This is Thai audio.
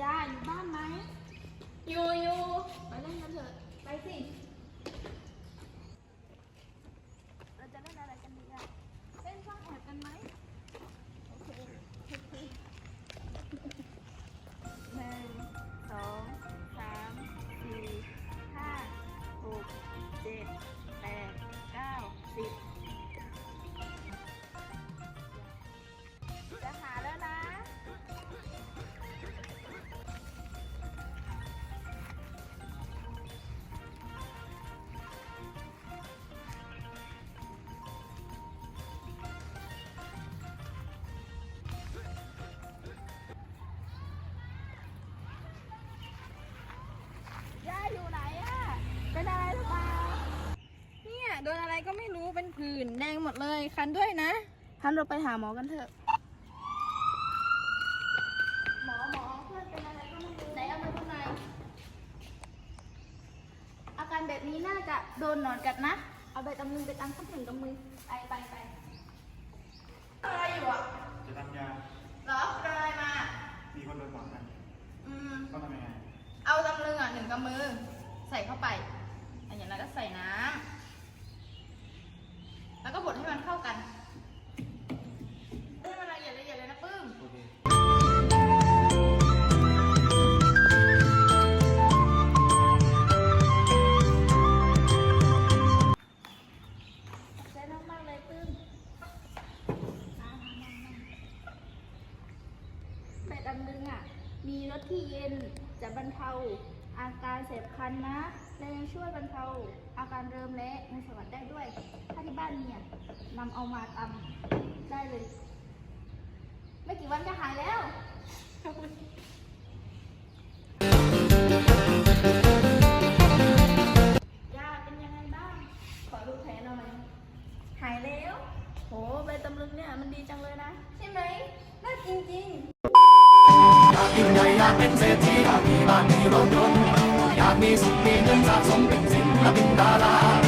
ยาอยู่บ้านไหมอยู่อยู่ไปเล่นกันเถอะ ไปสิ เราจะเล่นอะไรกันดีอะเล่นซ่อนแอบกันไหมโอเคหนึ่งสองสามสี่ห้าหกเจ็ดแปดเก้าสิบ เป็นผื่นแดงหมดเลย คันด้วยนะท่านเราไปหาหมอกันเถอะ หมอหมอเพื่อนเป็นอะไรก็ไม่รู้ไหนเอามาดูหน่อยอาการแบบนี้น่าจะโดนหนอนกัดนะ เอาใบตำลึงไปตั้งสักหนึ่งกำมือไปไปไปอะไรอยู่อะจะทำยาเหรอเป็นอะไรมา มีคนโดนหมอนกันอืมต้องทำยังไงเอาตำลึงอะหนึ่งกำมือ ใส่เข้าไป มีรสที่เย็นจะบรรเทา อาการเสพคันนะ และยังช่วยบรรเทา อาการเริมและในสวัสดได้ด้วย ถ้าที่บ้านมีอะนำเอามาตำได้เลย ไม่กี่วันก็หายแล้วยาเป็นยังไงบ้าง ขอดูแผลหน่อย หายแล้ว โหใบตำลึงเนี่ยมันดีจังเลยนะ ใช่ไหมน่าจริงจริงากยิ่งใหญ่อยากเป็นเศรษฐีอยากมีบ้านมีรถยนต์อยากมีสุขมีเงินสะสมเป็นศิลปินดารา